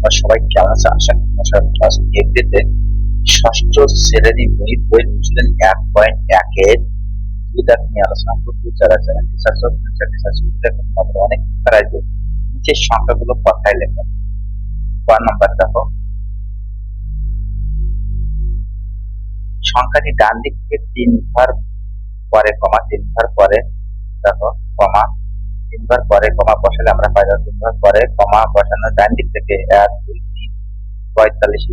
তোমরা সবাই আশা করি তোমরা ক্লাস এফডিতে ষষ্ঠ শ্রেণি গণিত বই অনুশীলন এক পয়েন্ট একের দুইটাক নিয়ে আলোচনা যারা চ্যানেলটি সাবস্ক্রাইব করে দেখুন তোমাদের অনেক নিচের সংখ্যাগুলো কথায় লেখো। নাম্বার দেখো। সংখ্যাটি ডান দিক থেকে তিন ভার পরে, কমা তিন ভার পরে, দেখো, কমা তিনবার পরে কমা বসালে আমরা পাই যাব তিনবার পরে কমা বসানো ডান দিক থেকে এক, দুই, তিন, পঁয়তাল্লিশ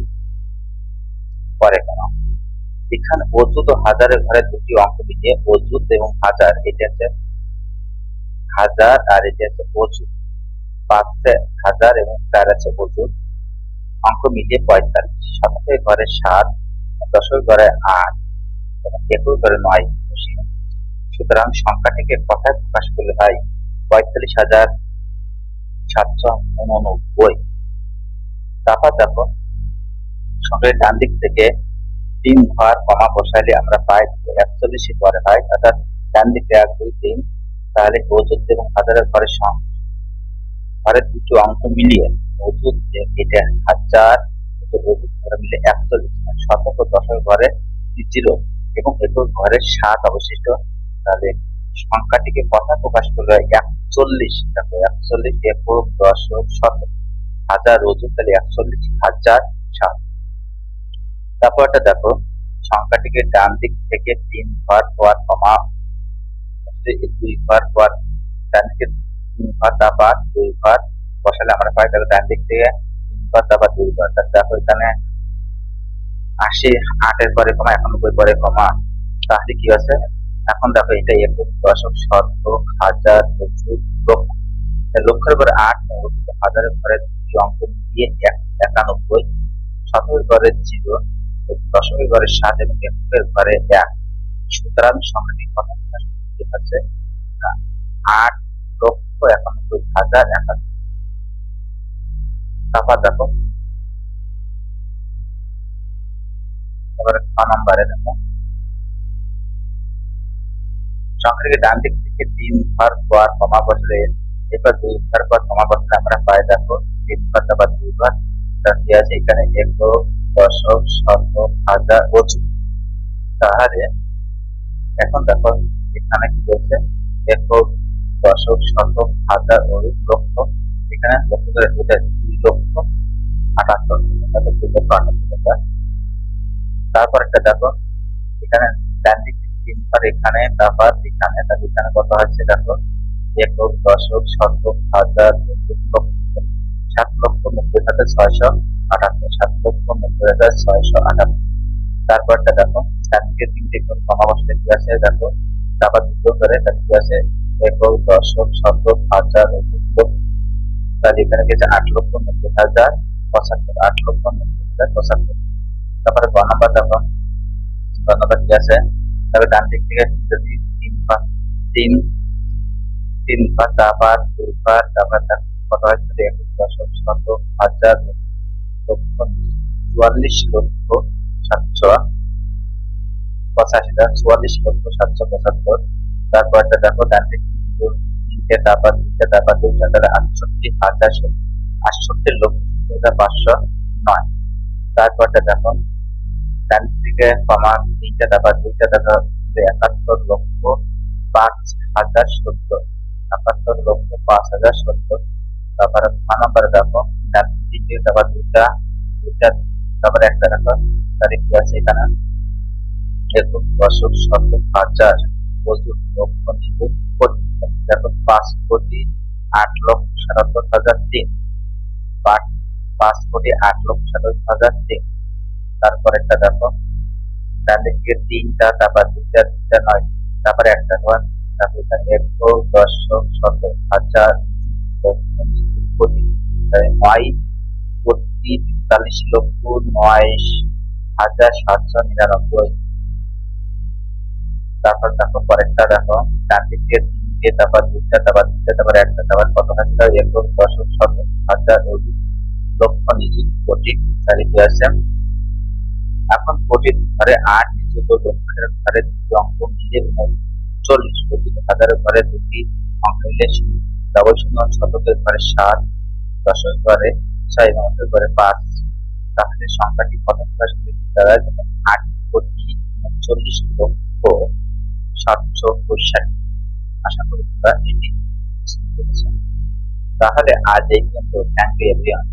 পরে কমা এখানে অজুত ও হাজারের ঘরে দুটি অঙ্ক মিলিয়ে অজুত এবং হাজার, এটা হচ্ছে হাজার আর এটা হচ্ছে অজুত পাঁচে হাজার এবং চার আছে অজুত অঙ্ক মিলিয়ে পঁয়তাল্লিশ। শতকের ঘরে সাত দশকের ঘরে আট এবং একই ঘরে নয় সুতরাং সংখ্যাটিকে কথায় প্রকাশ করলে হয় পঁয়তাল্লিশ হাজার সাতশো উননব্বই। তারপর দেখো সংখ্যার ডান দিক থেকে তিন ঘর কমা বসাইলে আমরা পাই একচল্লিশে ঘরে হয়, অর্থাৎ ডান দিকে এক, দুই, তিন, তাহলে অজুত এবং হাজারের ঘরের সং- ঘরের দুটো অঙ্ক মিলিয়ে অজুত এটা হাজার, এটা অজুত মিলে একচল্লিশ মানে শতক দশক ঘরে জিরো। এবং একক ঘরে সাত অবশিষ্ট, তাহলে সংখ্যাটিকে কথা প্রকাশ করলে একচল্লিশ, দেখো একচল্লিশ, একক দশক শতক হাজার অজুত তাহলে একচল্লিশ, হাজার সাত। তারপরটা দেখো, সংখ্যাটিকে ডান দিক থেকে তিন ঘর পর কমা দুই ঘর পর ডান দিকে তিন ঘর তারপর দুই ঘর বসালে আমরা পাই, তাহলে ডান দিক থেকে তিন ঘর তারপর দুই ঘর তাহলে দেখো এখানে আশি, আটের পরে কমা, একানব্বই পরে কমা। তাহলে কি আছে? এখন দেখো এটা একক দশক শতক হাজার অযুত লক্ষ লক্ষের ঘরে আট অযুত হাজারের ঘরে দুটি অঙ্ক দিয়ে একানব্বই শতকের ঘরে জিরো দশকের ঘরে সাত এবং এককের ঘরে এক। সুতরাং সংখ্যাটি কথা প্রকাশ করতে হচ্ছে আট লক্ষ একানব্বই হাজার একানব্বই তারপর দেখো, এবারে ছ নম্বরে দেখো। সংখ্যাটিকে ডান দিক থেকে তিন ঘর পর কমা বসলে এবার দুই ঘর পর কমা বসলে আমরা পাই দেখো তিন ঘর তারপর দুই ঘর কি আছে এখানে? একক দশক, শত, হাজার অযুত তাহলে এখন দেখো, এখানে কি বলছে? একক দশক শতক হাজার লক্ষ। এখানে লক্ষ করে দুটা দুই লক্ষ। আটাত্তর দুই লক্ষ। আটাত্তর তারপর একটা দেখো, এখানে ডান দিক থেকে তিন ঘর এখানে, তারপর এখানে তাহলে এখানে কত আছে দেখো? একক দশক শতক হাজার সাত লক্ষ নব্বই হাজার ছয়শো আটাত্তর সাত লক্ষ নব্বই হাজার, ছয়শো আটাত্তর তারপরটা দেখো চার দিকে তিনটে কমা বসলে কি আছে দেখো? তারপর দুটো করে তাহলে কি আছে? একক দশক শতক হাজার তাহলে এখানে গেছে আট লক্ষ নব্বই হাজার, পঁচাত্তর, আট লক্ষ নব্বই হাজার, পঁচাত্তর। তারপরে গ নাম্বার দেখো। গ কি আছে? তারপরে ডান দিক থেকে যদি তিন ভাগ তিন তিন ভাগ তারপর দুই ভাগ তারপর দেখো কত হচ্ছে একুশ দশক শতক হাজার চুয়াল্লিশ লক্ষ সাতশো হাজার চুয়াল্লিশ লক্ষ সাতশো পঁচাত্তর। তারপর একটা দেখো, ডান দিক তিনটে তারপর তিনটে তারপর দুইটা, তাহলে আটষট্টি, হাজার আটষট্টি লক্ষ পাঁচশো নয়। তারপরটা দেখো ডান দিক কমা তিনটে দুইটা তারপর একাত্তর লক্ষ পাঁচ হাজার সত্তর, একাত্তর লক্ষ পাঁচ হাজার সত্তর। তারপরে ছ নম্বরে দেখো ডান দিক তারপর দুইটা দুইটা, তারপরে একটা দেখো, তাহলে কি আছে এখানে? একক দশক শতক হাজার অযুত লক্ষ নিযুত কোটি দেখো পাঁচ কোটি আট লক্ষ সাতাত্তর হাজার তিন। পাঁচ কোটি আট লক্ষ সাতাত্তর হাজার তিন। তারপর একটা দেখো ডান তিনটা তারপর দুইটা দুইটা নয় তারপরে একটা ঘর তারপর এখানে একক দশক শতক হাজার কোটি নয় কোটি তেতাল্লিশ লক্ষ নয় হাজার সাতশো নিরানব্বই তারপর দেখো পরেরটা দেখো ডান তিনটে তারপর দুইটা তারপর দুইটা তারপর একটা তারপর কত তার একক দশক শতক হাজার লক্ষ নিযুত কোটি কি আছে এখন কোটির ঘরে আট ও লক্ষের ঘরে দুটি অঙ্ক চল্লিশ অযুত হাজারের ঘরে দুটি অঙ্ক মিলে ডবল শূন্য শতকের ঘরে সাত। দশকের ঘরে ছয় করে পাঁচ। তাহলে সংখ্যাটি কত? প্রকাশ করে আট কোটি উনচল্লিশ লক্ষ সাতশো পঁয়ষট্টি। আশা করি তোমরা এটি তাহলে আজ এই পর্যন্ত। Thank you everyone